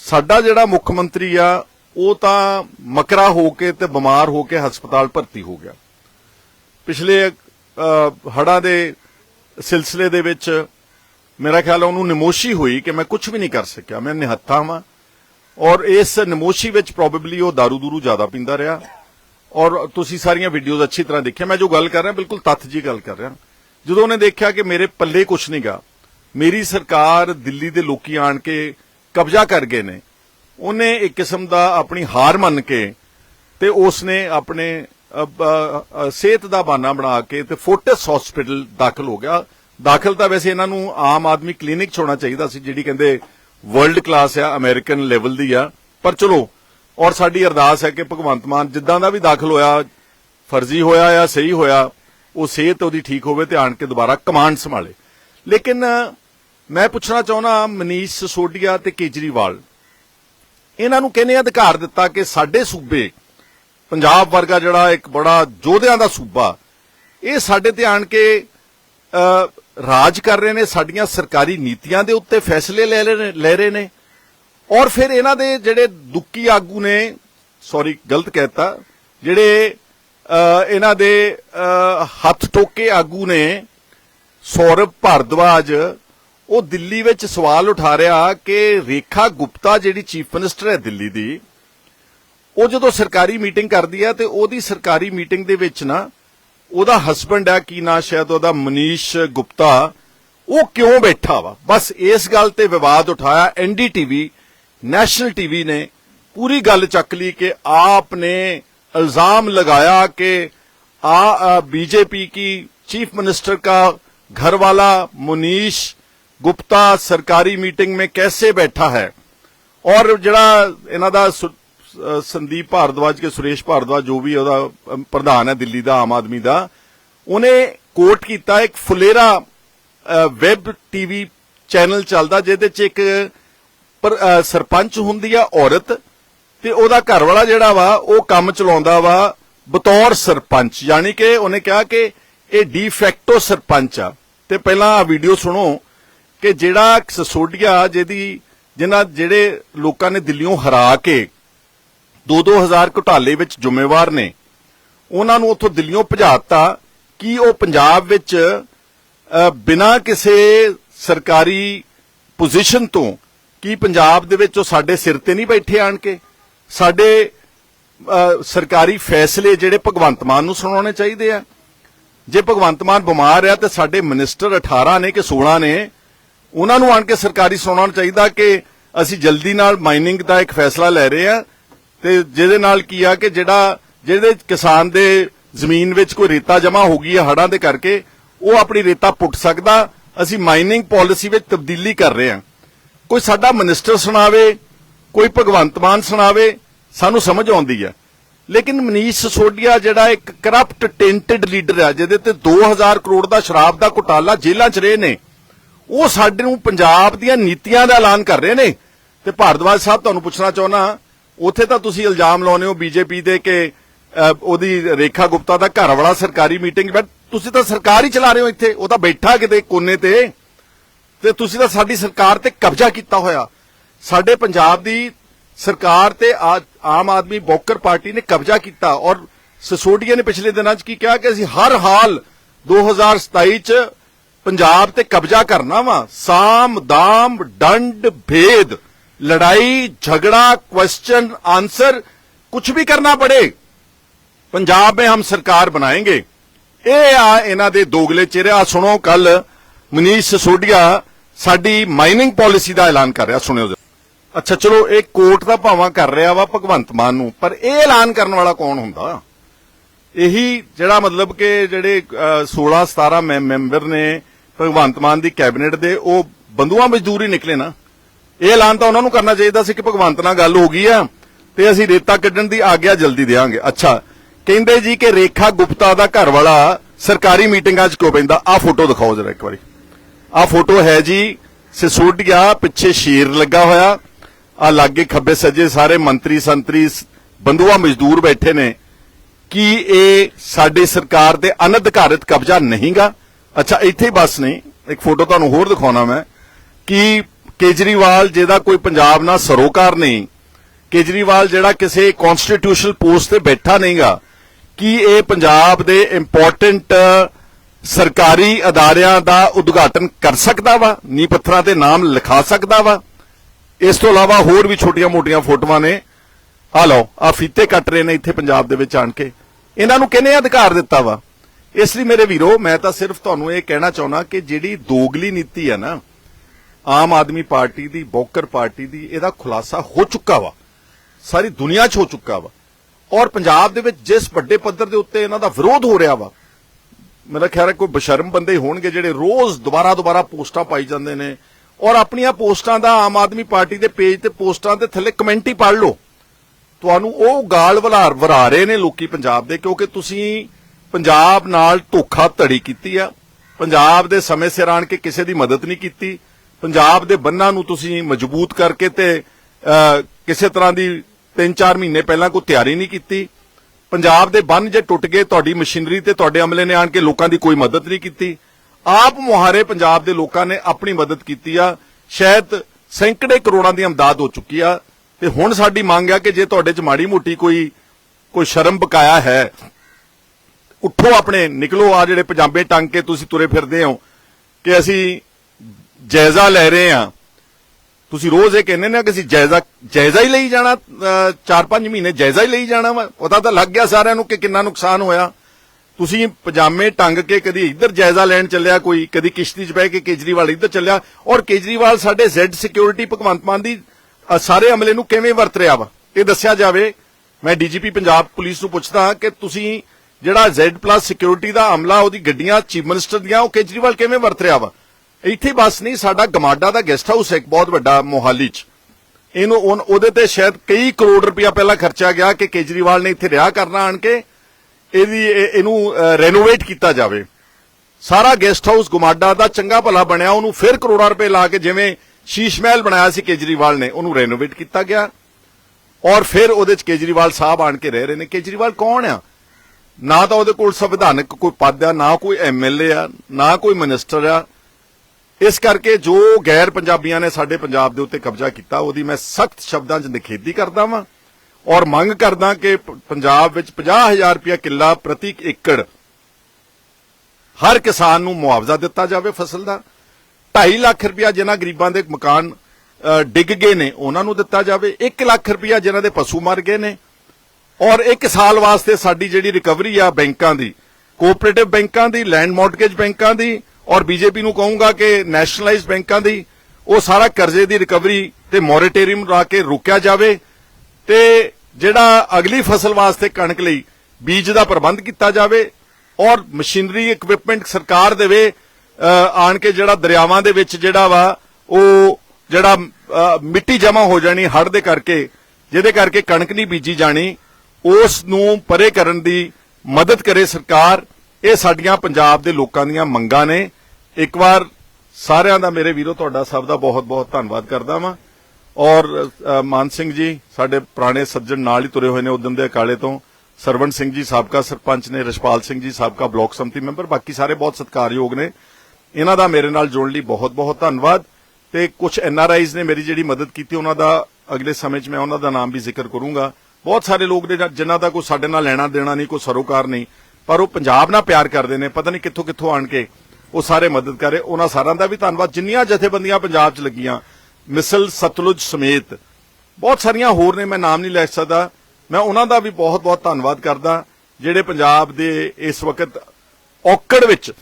ਸਾਡਾ ਜਿਹੜਾ ਮੁੱਖ ਮੰਤਰੀ ਆ, ਉਹ ਤਾਂ ਮਕਰਾ ਹੋ ਕੇ ਤੇ ਬਿਮਾਰ ਹੋ ਕੇ ਹਸਪਤਾਲ ਭਰਤੀ ਹੋ ਗਿਆ। ਪਿਛਲੇ ਹੜਾਂ ਦੇ ਸਿਲਸਿਲੇ ਦੇ ਵਿੱਚ ਮੇਰਾ ਖਿਆਲ ਉਹਨੂੰ ਨਿਮੋਸ਼ੀ ਹੋਈ ਕਿ ਮੈਂ ਕੁਝ ਵੀ ਨਹੀਂ ਕਰ ਸਕਿਆ, ਮੈਂ ਨਿਹੱਥਾ ਹਾਂ ਔਰ ਇਸ ਨਿਮੋਸ਼ੀ ਵਿੱਚ ਪ੍ਰੋਬੇਬਲੀ ਉਹ दारू ਦੂਰੂ ਜ਼ਿਆਦਾ ਪੀਂਦਾ ਰਿਹਾ। ਔਰ ਤੁਸੀਂ ਸਾਰੀਆਂ ਵੀਡੀਓਜ਼ ਅੱਛੀ ਤਰ੍ਹਾਂ ਦੇਖਿਆ। ਮੈਂ ਜੋ ਗੱਲ ਕਰ ਰਿਹਾ, ਬਿਲਕੁਲ ਤੱਥ ਜੀ ਗੱਲ ਕਰ ਰਿਹਾ। ਜਦੋਂ ਉਹਨੇ ਦੇਖਿਆ ਕਿ ਮੇਰੇ ਪੱਲੇ ਕੁਝ ਨਹੀਂਗਾ ਮੇਰੀ ਸਰਕਾਰ ਦਿੱਲੀ ਦੇ ਲੋਕੀ ਆਣ ਕੇ ਕਬਜ਼ਾ ਕਰ ਗਏ ਨੇ। ਉਹਨੇ ਇੱਕ ਕਿਸਮ ਦਾ ਆਪਣੀ ਹਾਰ ਮੰਨ ਕੇ ਤੇ ਉਸਨੇ ਆਪਣੇ ਸਿਹਤ ਦਾ ਬਹਾਨਾ ਬਣਾ ਕੇ ਤੇ ਫੋਟਸ ਹਸਪੀਟਲ ਦਾਖਲ ਹੋ ਗਿਆ। ਦਾਖਲ ਤਾਂ ਵੈਸੇ ਇਹਨਾਂ ਨੂੰ ਆਮ ਆਦਮੀ ਕਲੀਨਿਕ ਚ ਹੋਣਾ ਚਾਹੀਦਾ ਸੀ, ਜਿਹੜੀ ਕਹਿੰਦੇ ਵਰਲਡ ਕਲਾਸ ਆ, ਅਮਰੀਕਨ ਲੈਵਲ ਦੀ ਆ। ਪਰ ਚਲੋ, ਔਰ ਸਾਡੀ ਅਰਦਾਸ ਹੈ ਕਿ ਭਗਵੰਤ ਮਾਨ ਜਿੱਦਾਂ ਦਾ ਵੀ ਦਾਖਲ ਹੋਇਆ, ਫਰਜ਼ੀ ਹੋਇਆ ਜਾਂ ਸਹੀ ਹੋਇਆ, ਉਹ ਸਿਹਤ ਉਹਦੀ ਠੀਕ ਹੋਵੇ ਤੇ ਆਣ ਕੇ ਦੁਬਾਰਾ ਕਮਾਂਡ ਸੰਭਾਲੇ। ਲੇਕਿਨ ਮੈਂ ਪੁੱਛਣਾ ਚਾਹੁੰਦਾ ਮਨੀਸ਼ ਸੋਡੀਆ ਤੇ ਕੇਜਰੀਵਾਲ। ਇਹਨਾਂ ਨੂੰ ਕਹਿੰਦੇ ਅਧਿਕਾਰ ਦਿੱਤਾ ਕਿ ਸਾਡੇ ਸੂਬੇ, ਪੰਜਾਬ ਵਰਗਾ ਜਿਹੜਾ ਇੱਕ ਬੜਾ ਯੋਧਿਆਂ ਦਾ ਸੂਬਾ, ਇਹ ਸਾਡੇ ਤੇ ਆਣ ਕੇ ਰਾਜ ਕਰ ਰਹੇ ਨੇ, ਸਾਡੀਆਂ ਸਰਕਾਰੀ ਨੀਤੀਆਂ ਦੇ ਉੱਤੇ ਫੈਸਲੇ ਲੈ ਰਹੇ ਨੇ, ਲੈ ਰਹੇ ਨੇ। ਔਰ ਫਿਰ ਇਹਨਾਂ ਦੇ ਜਿਹੜੇ ਦੁੱਕੀ ਆਗੂ ਨੇ ਸੌਰੀ ਗਲਤ ਕਹਿਤਾ, ਜਿਹੜੇ ਇਹਨਾਂ ਦੇ ਹੱਥ ਟੋਕੇ ਆਗੂ ਨੇ, ਸੌਰਵ ਭਾਰਦਵਾਜ ਉਹ ਦਿੱਲੀ ਵਿੱਚ ਸਵਾਲ ਉਠਾ ਰਿਹਾ ਕਿ ਰੇਖਾ ਗੁਪਤਾ ਜਿਹੜੀ ਚੀਫ ਮਿਨਿਸਟਰ ਹੈ ਦਿੱਲੀ ਦੀ, ਉਹ ਜਦੋਂ ਸਰਕਾਰੀ ਮੀਟਿੰਗ ਕਰਦੀ ਹੈ ਤੇ ਉਹਦੀ ਸਰਕਾਰੀ ਮੀਟਿੰਗ ਦੇ ਵਿੱਚ ਨਾ ਉਹਦਾ ਹਸਬੰਡ ਹੈ, ਕੀ ਨਾ ਸ਼ਾਇਦ ਉਹਦਾ, ਮਨੀਸ਼ ਗੁਪਤਾ, ਉਹ ਕਿਉਂ ਬੈਠਾ ਵਾ? ਬਸ ਇਸ ਗੱਲ ਤੇ ਵਿਵਾਦ ਉਠਾਇਆ ਐਨਡੀਟੀਵੀ ਨੈਸ਼ਨਲ ਟੀਵੀ ਨੇ ਪੂਰੀ ਗੱਲ ਚੱਕ ਲਈ ਕਿ ਆਪ ਨੇ ਇਲਜ਼ਾਮ ਲਗਾਇਆ ਕਿ ਆ बीजेपी ਕੀ ਚੀਫ਼ मिनिस्टर का ਘਰ ਵਾਲਾ मुनीश ਗੁਪਤਾ ਸਰਕਾਰੀ ਮੀਟਿੰਗ ਮੇ ਕੈਸੇ ਬੈਠਾ ਹੈ? ਔਰ ਜਿਹੜਾ ਇਹਨਾਂ ਦਾ ਸੰਦੀਪ ਭਾਰਦਵਾਜ ਕੇ ਸੁਰੇਸ਼ ਭਾਰਦਵਾਜ ਜੋ ਵੀ ਉਹਦਾ ਪ੍ਰਧਾਨ ਹੈ ਦਿੱਲੀ ਦਾ, ਆਮ ਆਦਮੀ ਦਾ, ਉਹਨੇ ਕੋਟ ਕੀਤਾ ਇੱਕ ਫੁਲੇਰਾ ਵੈਬ ਟੀਵੀ ਚੈਨਲ ਚੱਲਦਾ ਜਿਹਦੇ 'ਚ ਇੱਕ ਸਰਪੰਚ ਹੁੰਦੀ ਆ, ਔਰਤ, ਤੇ ਉਹਦਾ ਘਰ ਵਾਲਾ ਜਿਹੜਾ ਵਾ, ਉਹ ਕੰਮ ਚਲਾਉਂਦਾ ਵਾ ਬਤੌਰ ਸਰਪੰਚ। ਯਾਨੀ ਕਿ ਉਹਨੇ ਕਿਹਾ ਕਿ ਇਹ ਡੀਫੈਕਟੋ ਸਰਪੰਚ ਆ। ਤੇ ਪਹਿਲਾਂ ਆ ਵੀਡੀਓ ਸੁਣੋ। ਕਿ ਜਿਹੜਾ ਸਸੋਡੀਆ ਜਿਹਦੀ ਜਿਨ੍ਹਾਂ ਜਿਹੜੇ ਲੋਕਾਂ ਨੇ ਦਿੱਲੀੋਂ ਹਰਾ ਕੇ 2-2000 ਘੁਟਾਲੇ ਵਿੱਚ ਜ਼ਿੰਮੇਵਾਰ ਨੇ, ਉਹਨਾਂ ਨੂੰ ਉੱਥੋਂ ਦਿੱਲੀੋਂ ਭਜਾਤਾ ਕਿ ਉਹ ਪੰਜਾਬ ਵਿੱਚ ਬਿਨਾਂ ਕਿਸੇ ਸਰਕਾਰੀ ਪੋਜੀਸ਼ਨ ਤੋਂ ਕੀ ਪੰਜਾਬ ਦੇ ਵਿੱਚ ਉਹ ਸਾਡੇ ਸਿਰ ਤੇ ਨਹੀਂ ਬੈਠੇ ਆਣ ਕੇ ਸਾਡੇ ਸਰਕਾਰੀ ਫੈਸਲੇ ਜਿਹੜੇ ਭਗਵੰਤ ਮਾਨ ਨੂੰ ਸੁਣਾਉਣੇ ਚਾਹੀਦੇ ਆ। ਜੇ ਭਗਵੰਤ ਮਾਨ ਬਿਮਾਰ ਆ ਤੇ ਸਾਡੇ ਮਿਨਿਸਟਰ 18 ਨੇ ਕਿ 16 ਨੇ ਉਹਨਾਂ ਨੂੰ ਆਣ ਕੇ ਸਰਕਾਰੀ ਸੁਣਾਉਣਾ ਚਾਹੀਦਾ ਕਿ ਅਸੀਂ ਜਲਦੀ ਨਾਲ ਮਾਈਨਿੰਗ ਦਾ ਇੱਕ ਫੈਸਲਾ ਲੈ ਰਹੇ ਆ ਤੇ ਜਿਹਦੇ ਨਾਲ ਕੀ ਆ ਕਿ ਜਿਹੜਾ ਜਿਹਦੇ ਕਿਸਾਨ ਦੇ ਜ਼ਮੀਨ ਵਿੱਚ ਕੋਈ ਰੇਤਾ ਜਮਾ ਹੋ ਗਈ ਹੈ ਹੜਾਂ ਦੇ ਕਰਕੇ, ਉਹ ਆਪਣੀ ਰੇਤਾ ਪੁੱਟ ਸਕਦਾ। ਅਸੀਂ ਮਾਈਨਿੰਗ ਪਾਲਿਸੀ ਵਿੱਚ ਤਬਦੀਲੀ ਕਰ ਰਹੇ ਹਾਂ ਕੋਈ ਸਾਡਾ ਮਿਨਿਸਟਰ ਸੁਣਾਵੇ, ਕੋਈ ਭਗਵੰਤ ਮਾਨ ਸੁਣਾਵੇ, ਸਾਨੂੰ ਸਮਝ ਆਉਂਦੀ ਹੈ ਲੇਕਿਨ ਮਨੀਸ਼ ਸੋਡੀਆ ਜਿਹੜਾ ਇੱਕ ਕਰਪਟ ਟੈਂਟਡ ਲੀਡਰ ਆ, ਜਿਹਦੇ ਤੇ 2000 ਕਰੋੜ ਦਾ ਸ਼ਰਾਬ ਦਾ ਘੁਟਾਲਾ ਜੇਲ੍ਹਾਂ 'ਚ ਰਹੇ ਨੇ ਉਹ ਸਾਡੇ ਨੂੰ ਪੰਜਾਬ ਦੀਆਂ ਨੀਤੀਆਂ ਦਾ ਐਲਾਨ ਕਰ ਰਹੇ ਨੇ। ਤੇ ਭਾਰਦਵਾਜ ਸਾਹਿਬ, ਤੁਹਾਨੂੰ ਪੁੱਛਣਾ ਚਾਹੁੰਦਾ ਉੱਥੇ ਤਾਂ ਤੁਸੀਂ ਇਲਜ਼ਾਮ ਲਾਉਨੇ ਹੋ ਬੀਜੇਪੀ ਦੇ ਕਿ ਉਹਦੀ ਰੇਖਾ ਗੁਪਤਾ ਦਾ ਘਰ ਵਾਲਾ ਸਰਕਾਰੀ ਮੀਟਿੰਗ ਬੈਠ ਤੁਸੀਂ ਤਾਂ ਸਰਕਾਰ ਹੀ ਚਲਾ ਰਹੇ ਹੋ ਇੱਥੇ, ਉਹ ਤਾਂ ਬੈਠਾ ਕਿਤੇ ਕੋਨੇ ਤੇ। ਤੇ ਤੁਸੀਂ ਤਾਂ ਸਾਡੀ ਸਰਕਾਰ ਤੇ ਕਬਜ਼ਾ ਕੀਤਾ ਹੋਇਆ। ਸਾਡੇ ਪੰਜਾਬ ਦੀ ਸਰਕਾਰ ਤੇ ਆਮ ਆਦਮੀ ਬੋਕਰ ਪਾਰਟੀ ਨੇ ਕਬਜ਼ਾ ਕੀਤਾ ਔਰ ਸਸੋਡੀਆ ਨੇ ਪਿਛਲੇ ਦਿਨਾਂ 'ਚ ਕੀ ਕਿਹਾ ਕਿ ਅਸੀਂ ਹਰ ਹਾਲ 2027 'ਚ ਪੰਜਾਬ ਤੇ ਕਬਜ਼ਾ ਕਰਨਾ ਵਾ। ਸਾਮ, ਦਾਮ, ਡੰਡ, ਭੇਦ, ਲੜਾਈ, ਝਗੜਾ ਕੁਐਸਚਨ ਆਨਸਰ ਕੁਝ ਵੀ ਕਰਨਾ ਪੜੇ। ਪੰਜਾਬ ਮੇ ਹਮ ਸਰਕਾਰ ਬਣਾਏਗੇ। ਇਹ ਆ ਇਹਨਾਂ ਦੇ ਦੋਗਲੇ ਚਿਹਰੇ। ਆ ਸੁਣੋ ਕੱਲ ਮਨੀਸ਼ ਸੋਢੀਆ ਸਾਡੀ ਮਾਈਨਿੰਗ ਪਾਲਿਸੀ ਦਾ ਐਲਾਨ ਕਰ ਰਿਹਾ। ਸੁਣਿਓ ਅੱਛਾ, ਚਲੋ, ਇਹ ਕੋਰਟ ਦਾ ਭਾਵਾਂ ਕਰ ਰਿਹਾ ਵਾ ਭਗਵੰਤ ਮਾਨ ਨੂੰ। ਪਰ ਇਹ ਐਲਾਨ ਕਰਨ ਵਾਲਾ ਕੌਣ ਹੁੰਦਾ? ਇਹੀ ਜਿਹੜਾ ਮਤਲਬ ਕਿ ਜਿਹੜੇ 16 17 ਮੈਂਬਰ ਨੇ ਭਗਵੰਤ ਮਾਨ ਦੀ ਕੈਬਨਿਟ ਦੇ ਉਹ ਬੰਦੂਆਂ ਮਜ਼ਦੂਰ ਹੀ ਨਿਕਲੇ ਨਾ। ਇਹ ਐਲਾਨ ਤਾਂ ਉਹਨਾਂ ਨੂੰ ਕਰਨਾ ਚਾਹੀਦਾ ਸੀ ਕਿ ਭਗਵੰਤ ਨਾਲ ਗੱਲ ਹੋ ਗਈ ਆ ਤੇ ਅਸੀਂ ਰੇਤਾ ਕੱਢਣ ਦੀ ਆਗਿਆ ਜਲਦੀ ਦੇਵਾਂਗੇ। ਅੱਛਾ, ਕਹਿੰਦੇ ਜੀ ਕਿ ਰੇਖਾ ਗੁਪਤਾ ਦਾ ਘਰ ਵਾਲਾ ਸਰਕਾਰੀ ਮੀਟਿੰਗਾਂ 'ਚ ਕਿਉਂ ਪੈਂਦਾ? ਆ ਫੋਟੋ ਦਿਖਾਓ ਜਰਾ ਇੱਕ ਵਾਰੀ। ਆ ਫੋਟੋ ਹੈ ਜੀ ਸਿਸੋਡੀਆ ਪਿੱਛੇ ਸ਼ੇਰ ਲੱਗਾ ਹੋਇਆ। ਆ ਲਾਗੇ ਖੱਬੇ ਸੱਜੇ ਸਾਰੇ ਮੰਤਰੀ ਸੰਤਰੀ ਸ- ਬੰਦੂਆ ਮਜ਼ਦੂਰ ਬੈਠੇ ਨੇ। ਕੀ ਇਹ ਸਾਡੀ ਸਰਕਾਰ ਦੇ ਅਨਧਿਕਾਰਿਤ ਕਬਜ਼ਾ ਨਹੀਂਗਾ? ਅੱਛਾ, ਇੱਥੇ ਹੀ ਬਸ ਨਹੀਂ, ਇੱਕ ਫੋਟੋ ਤੁਹਾਨੂੰ ਹੋਰ ਦਿਖਾਉਣਾ ਮੈਂ, ਕਿ ਕੇਜਰੀਵਾਲ, ਜਿਹਦਾ ਕੋਈ ਪੰਜਾਬ ਨਾਲ ਸਰੋਕਾਰ ਨਹੀਂ, ਕੇਜਰੀਵਾਲ ਜਿਹੜਾ ਕਿਸੇ ਕਨਸਟੀਟਿਊਸ਼ਨਲ ਪੋਸਟ ਤੇ ਬੈਠਾ ਨਹੀਂਗਾ, ਕੀ ਇਹ ਪੰਜਾਬ ਦੇ ਇੰਪੋਰਟੈਂਟ ਸਰਕਾਰੀ ਅਦਾਰਿਆਂ ਦਾ ਉਦਘਾਟਨ ਕਰ ਸਕਦਾ ਵਾ? ਨੀ ਪੱਥਰਾਂ ਤੇ ਨਾਮ ਲਿਖਾ ਸਕਦਾ ਵਾ? ਇਸ ਤੋਂ ਇਲਾਵਾ ਹੋਰ ਵੀ ਛੋਟੀਆਂ-ਮੋਟੀਆਂ ਫੋਟੋਆਂ ਨੇ। ਆ ਲਓ ਆ ਫੀਤੇ ਕੱਟ ਰਹੇ ਨੇ ਇੱਥੇ ਪੰਜਾਬ ਦੇ ਵਿੱਚ ਆਣ ਕੇ। ਇਹਨਾਂ ਨੂੰ ਕਿਹਨੇ ਅਧਿਕਾਰ ਦਿੱਤਾ ਵਾ? ਇਸ ਲਈ ਮੇਰੇ ਵੀਰੋ, ਮੈਂ ਤਾਂ ਸਿਰਫ ਤੁਹਾਨੂੰ ਇਹ ਕਹਿਣਾ ਚਾਹੁੰਦਾ ਕਿ ਜਿਹੜੀ ਦੋਗਲੀ ਨੀਤੀ ਆ ਨਾ, ਆਮ ਆਦਮੀ ਪਾਰਟੀ ਦੀ, ਬੋਕਰ ਪਾਰਟੀ ਦੀ, ਇਹਦਾ ਖੁਲਾਸਾ ਹੋ ਚੁੱਕਾ ਵਾ। ਸਾਰੀ ਦੁਨੀਆ 'ਚ ਹੋ ਚੁੱਕਾ ਵਾ। ਔਰ ਪੰਜਾਬ ਦੇ ਵਿੱਚ ਜਿਸ ਵੱਡੇ ਪੱਧਰ ਦੇ ਉੱਤੇ ਇਹਨਾਂ ਦਾ ਵਿਰੋਧ ਹੋ ਰਿਹਾ ਵਾ, ਮੇਰਾ ਖਿਆਲ ਹੈ ਕੋਈ ਬਸ਼ਰਮ ਬੰਦੇ ਹੋਣਗੇ ਜਿਹੜੇ ਰੋਜ਼ ਦੁਬਾਰਾ ਦੁਬਾਰਾ ਪੋਸਟਾਂ ਪਾਈ ਜਾਂਦੇ ਨੇ, ਔਰ ਆਪਣੀਆਂ ਪੋਸਟਾਂ ਦਾ ਆਮ ਆਦਮੀ ਪਾਰਟੀ ਦੇ ਪੇਜ ਤੇ ਪੋਸਟਾਂ ਦੇ ਥੱਲੇ ਕਮੈਂਟ ਹੀ ਪੜ ਲਓ। ਤੁਹਾਨੂੰ ਉਹ ਗਾਲ ਵਲਾਰ ਵਰਾ ਰਹੇ ਨੇ ਲੋਕੀ ਪੰਜਾਬ ਦੇ, ਕਿਉਂਕਿ ਤੁਸੀਂ ਪੰਜਾਬ ਨਾਲ ਧੋਖਾ ਧੜੀ ਕੀਤੀ ਆ। ਪੰਜਾਬ ਦੇ ਸਮੇਂ ਸਿਰ ਆਣ ਕੇ ਕਿਸੇ ਦੀ ਮਦਦ ਨਹੀਂ ਕੀਤੀ। ਪੰਜਾਬ ਦੇ ਬੰਨਾਂ ਨੂੰ ਤੁਸੀਂ ਮਜ਼ਬੂਤ ਕਰਕੇ ਤੇ ਕਿਸੇ ਤਰ੍ਹਾਂ ਦੀ 3-4 ਮਹੀਨੇ ਪਹਿਲਾਂ ਕੋਈ ਤਿਆਰੀ ਨਹੀਂ ਕੀਤੀ। ਪੰਜਾਬ ਦੇ ਬੰਨ ਜੇ ਟੁੱਟ ਗਏ, ਤੁਹਾਡੀ ਮਸ਼ੀਨਰੀ ਤੇ ਤੁਹਾਡੇ ਅਮਲੇ ਨੇ ਆਣ ਕੇ ਲੋਕਾਂ ਦੀ ਕੋਈ ਮਦਦ ਨਹੀਂ ਕੀਤੀ। ਆਪ ਮੁਹਾਰੇ ਪੰਜਾਬ ਦੇ ਲੋਕਾਂ ਨੇ ਆਪਣੀ ਮਦਦ ਕੀਤੀ ਆ। ਸ਼ਾਇਦ ਸੈਂਕੜੇ ਕਰੋੜਾਂ ਦੀ ਅਮਦਾਦ ਹੋ ਚੁੱਕੀ ਆ। ਤੇ ਹੁਣ ਸਾਡੀ ਮੰਗ ਆ ਕਿ ਜੇ ਤੁਹਾਡੇ 'ਚ ਮਾੜੀ ਮੋਟੀ ਕੋਈ ਕੋਈ ਸ਼ਰਮ ਬਕਾਇਆ ਹੈ ਉੱਠੋ ਆਪਣੇ, ਨਿਕਲੋ ਆ ਜਿਹੜੇ ਪਜਾਮੇ ਟੰਗ ਕੇ ਤੁਸੀਂ ਤੁਰੇ ਫਿਰਦੇ ਹੋ, ਕਿ ਅਸੀਂ ਜਾਇਜ਼ਾ ਲੈ ਰਹੇ ਹਾਂ। ਤੁਸੀਂ ਰੋਜ਼ ਇਹ ਕਹਿੰਦੇ ਨੇ ਕਿ ਅਸੀਂ ਜਾਇਜ਼ਾ ਜਾਇਜ਼ਾ ਹੀ ਲਈ ਜਾਣਾ 4-5 ਮਹੀਨੇ ਜਾਇਜ਼ਾ ਹੀ ਲਈ ਜਾਣਾ ਵਾ। ਪਤਾ ਤਾਂ ਲੱਗ ਗਿਆ ਸਾਰਿਆਂ ਨੂੰ ਕਿ ਕਿੰਨਾ ਨੁਕਸਾਨ ਹੋਇਆ। ਤੁਸੀਂ ਪਜਾਮੇ ਟੰਗ ਕੇ ਕਦੀ ਇੱਧਰ ਜਾਇਜ਼ਾ ਲੈਣ ਚੱਲਿਆ, ਕੋਈ ਕਦੀ ਕਿਸ਼ਤੀ 'ਚ ਬਹਿ ਕੇ ਕੇਜਰੀਵਾਲ ਇੱਧਰ ਚੱਲਿਆ, ਔਰ ਕੇਜਰੀਵਾਲ ਸਾਡੇ ਜ਼ੈਡ ਸਿਕਿਉਰਿਟੀ ਭਗਵੰਤ ਮਾਨ ਦੀ ਸਾਰੇ ਅਮਲੇ ਨੂੰ ਕਿਵੇਂ ਵਰਤ ਰਿਹਾ ਵਾ? ਇਹ ਦੱਸਿਆ ਜਾਵੇ। ਮੈਂ ਡੀਜੀਪੀ ਪੰਜਾਬ ਪੁਲਿਸ ਨੂੰ ਪੁੱਛਦਾ ਕਿ ਤੁਸੀਂ ਜਿਹੜਾ Z+ ਸਿਕਿਉਰਿਟੀ ਦਾ ਅਮਲਾ ਉਹਦੀ ਗੱਡੀਆਂ ਚੀਫ ਮਿਨਿਸਟਰ ਦੀਆਂ, ਉਹ ਕੇਜਰੀਵਾਲ ਕਿਵੇਂ ਵਰਤ ਰਿਹਾ ਵਾ? ਇੱਥੇ ਬਸ ਨਹੀਂ, ਸਾਡਾ ਗਮਾਡਾ ਦਾ ਗੈਸਟ ਹਾਊਸ ਇੱਕ ਬਹੁਤ ਵੱਡਾ ਮੋਹਾਲੀ 'ਚ। ਇਹਨੂੰ ਉਹਦੇ ਤੇ ਸ਼ਾਇਦ ਕਈ ਕਰੋੜ ਰੁਪਇਆ ਪਹਿਲਾਂ ਖਰਚਿਆ ਗਿਆ ਕਿ ਕੇਜਰੀਵਾਲ ਨੇ ਇੱਥੇ ਰਿਹਾ ਕਰਨਾ ਆਣ ਕੇ, ਇਹਦੀ ਇਹਨੂੰ ਰੈਨੋਵੇਟ ਕੀਤਾ ਜਾਵੇ। ਸਾਰਾ ਗੈਸਟ ਹਾਊਸ ਗੁਮਾਡਾ ਦਾ ਚੰਗਾ ਭਲਾ ਬਣਿਆ, ਉਹਨੂੰ ਫਿਰ ਕਰੋੜਾਂ ਰੁਪਏ ਲਾ ਕੇ ਜਿਵੇਂ ਸ਼ੀਸ਼ ਮਹਿਲ ਬਣਾਇਆ ਸੀ ਕੇਜਰੀਵਾਲ ਨੇ, ਉਹਨੂੰ ਰੈਨੋਵੇਟ ਕੀਤਾ ਗਿਆ। ਔਰ ਫਿਰ ਉਹਦੇ ਚ ਕੇਜਰੀਵਾਲ ਸਾਹਿਬ ਆਣ ਕੇ ਰਹਿ ਰਹੇ ਨੇ। ਕੇਜਰੀਵਾਲ ਕੌਣ ਆ? ਨਾ ਤਾਂ ਉਹਦੇ ਕੋਲ ਸੰਵਿਧਾਨਕ ਕੋਈ ਪਦ ਆ, ਨਾ ਕੋਈ ਐਮਐਲਏ ਆ, ਨਾ ਕੋਈ ਮਿਨਿਸਟਰ ਆ। ਇਸ ਕਰਕੇ ਜੋ ਗੈਰ ਪੰਜਾਬੀਆਂ ਨੇ ਸਾਡੇ ਪੰਜਾਬ ਦੇ ਉੱਤੇ ਕਬਜ਼ਾ ਕੀਤਾ, ਉਹਦੀ ਮੈਂ ਸਖਤ ਸ਼ਬਦਾਂ 'ਚ ਨਿਖੇਧੀ ਕਰਦਾ ਵਾਂ ਔਰ ਮੰਗ ਕਰਦਾ ਕਿ ਪੰਜਾਬ ਵਿੱਚ 50000 ਰੁਪਇਆ ਕਿੱਲਾ ਪ੍ਰਤੀ ਏਕੜ ਹਰ ਕਿਸਾਨ ਨੂੰ ਮੁਆਵਜ਼ਾ ਦਿੱਤਾ ਜਾਵੇ ਫਸਲ ਦਾ। 2.5 ਲੱਖ ਰੁਪਇਆ ਜਿਨ੍ਹਾਂ ਗਰੀਬਾਂ ਦੇ ਮਕਾਨ ਡਿੱਗ ਗਏ ਨੇ, ਉਹਨਾਂ ਨੂੰ ਦਿੱਤਾ ਜਾਵੇ। 1 ਲੱਖ ਰੁਪਇਆ ਜਿਨ੍ਹਾਂ ਦੇ ਪਸ਼ੂ ਮਰ ਗਏ ਨੇ। ਔਰ ਇੱਕ ਸਾਲ ਵਾਸਤੇ ਸਾਡੀ ਜਿਹੜੀ ਰਿਕਵਰੀ ਆ ਬੈਂਕਾਂ ਦੀ ਕੋਆਪਰੇਟਿਵ ਬੈਂਕਾਂ ਦੀ ਲੈਂਡ ਮਾਰਟਗੇਜ ਬੈਂਕਾਂ ਦੀ, ਔਰ ਬੀਜੇਪੀ ਨੂੰ ਕਹੂੰਗਾ ਕਿ ਨੈਸ਼ਨਲਾਈਜ਼ ਬੈਂਕਾਂ ਦੀ, ਉਹ ਸਾਰਾ ਕਰਜ਼ੇ ਦੀ ਰਿਕਵਰੀ ਤੇ ਮੋਰੇਟੋਰੀਅਮ ਲਾ ਕੇ ਰੋਕਿਆ ਜਾਵੇ ਤੇ ਜਿਹੜਾ ਅਗਲੀ ਫਸਲ ਵਾਸਤੇ ਕਣਕ ਲਈ ਬੀਜ ਦਾ ਪ੍ਰਬੰਧ ਕੀਤਾ ਜਾਵੇ ਔਰ ਮਸ਼ੀਨਰੀ ਇਕਵਿਪਮੈਂਟ ਸਰਕਾਰ ਦੇਵੇ ਆਣ ਕੇ ਜਿਹੜਾ ਦਰਿਆਵਾਂ ਦੇ ਵਿੱਚ ਜਿਹੜਾ ਵਾ, ਉਹ ਜਿਹੜਾ ਮਿੱਟੀ ਜਮਾ ਹੋ ਜਾਣੀ ਹੜ ਦੇ ਕਰਕੇ, ਜਿਹਦੇ ਕਰਕੇ ਕਣਕ ਨਹੀਂ ਬੀਜੀ ਜਾਣੀ ਉਸ ਨੂੰ ਪਰੇ ਕਰਨ ਦੀ ਮਦਦ ਕਰੇ ਸਰਕਾਰ। ਇਹ ਸਾਡੀਆਂ ਪੰਜਾਬ ਦੇ ਲੋਕਾਂ ਦੀਆਂ ਮੰਗਾਂ ਨੇ। ਇੱਕ ਵਾਰ ਸਾਰਿਆਂ ਦਾ ਮੇਰੇ ਵੀਰੋ, ਤੁਹਾਡਾ ਸਭ ਦਾ ਬਹੁਤ ਬਹੁਤ ਧੰਨਵਾਦ ਕਰਦਾ ਵਾਂ। ਔਰ ਮਾਨ ਸਿੰਘ ਜੀ, ਸਾਡੇ ਪੁਰਾਣੇ ਸੱਜਣ ਨਾਲ ਹੀ ਤੁਰੇ ਹੋਏ ਨੇ ਉਦਮ ਦੇ ਅਕਾਲੇ ਤੋਂ। ਸਰਵਣ ਸਿੰਘ ਜੀ ਸਾਬਕਾ ਸਰਪੰਚ ਨੇ ਰਿਸ਼ਪਾਲ ਸਿੰਘ ਜੀ ਸਾਬਕਾ ਬਲਾਕ ਸੰਮਤੀ ਮੈਂਬਰ, ਬਾਕੀ ਸਾਰੇ ਬਹੁਤ ਸਤਿਕਾਰਯੋਗ ਨੇ। ਇਹਨਾਂ ਦਾ ਮੇਰੇ ਨਾਲ ਜੁੜਨ ਲਈ ਬਹੁਤ ਬਹੁਤ ਧੰਨਵਾਦ। ਤੇ ਕੁਝ ਐਨਆਰਆਈਜ਼ ਨੇ ਮੇਰੀ ਜਿਹੜੀ ਮਦਦ ਕੀਤੀ, ਉਹਨਾਂ ਦਾ ਅਗਲੇ ਸਮੇਂ 'ਚ ਮੈਂ ਉਹਨਾਂ ਦਾ ਨਾਮ ਵੀ ਜ਼ਿਕਰ ਕਰੂੰਗਾ। ਬਹੁਤ ਸਾਰੇ ਲੋਕ ਨੇ ਜਿਨ੍ਹਾਂ ਦਾ ਕੋਈ ਸਾਡੇ ਨਾਲ ਲੈਣਾ ਦੇਣਾ ਨਹੀਂ, ਕੋਈ ਸਰੋਕਾਰ ਨਹੀਂ, ਪਰ ਉਹ ਪੰਜਾਬ ਨਾਲ ਪਿਆਰ ਕਰਦੇ ਨੇ, ਪਤਾ ਨਹੀਂ ਕਿੱਥੋਂ ਕਿੱਥੋਂ ਆਣ ਕੇ ਉਹ ਸਾਰੇ ਮਦਦ ਕਰੇ ਉਹਨਾਂ ਸਾਰਿਆਂ ਦਾ ਵੀ ਧੰਨਵਾਦ। ਜਿੰਨੀਆਂ ਜਥੇਬੰਦੀਆਂ ਪੰਜਾਬ 'ਚ ਲੱਗੀਆਂ, ਮਿਸਲ, ਸਤਲੁਜ ਸਮੇਤ, ਬਹੁਤ ਸਾਰੀਆਂ ਹੋਰ ਨੇ, ਮੈਂ ਨਾਮ ਨਹੀਂ ਲੈ ਸਕਦਾ। ਮੈਂ ਉਹਨਾਂ ਦਾ ਵੀ ਬਹੁਤ ਬਹੁਤ ਧੰਨਵਾਦ ਕਰਦਾ, ਜਿਹੜੇ ਪੰਜਾਬ ਦੇ ਇਸ ਵਕਤ ਔਕੜ ਵਿੱਚ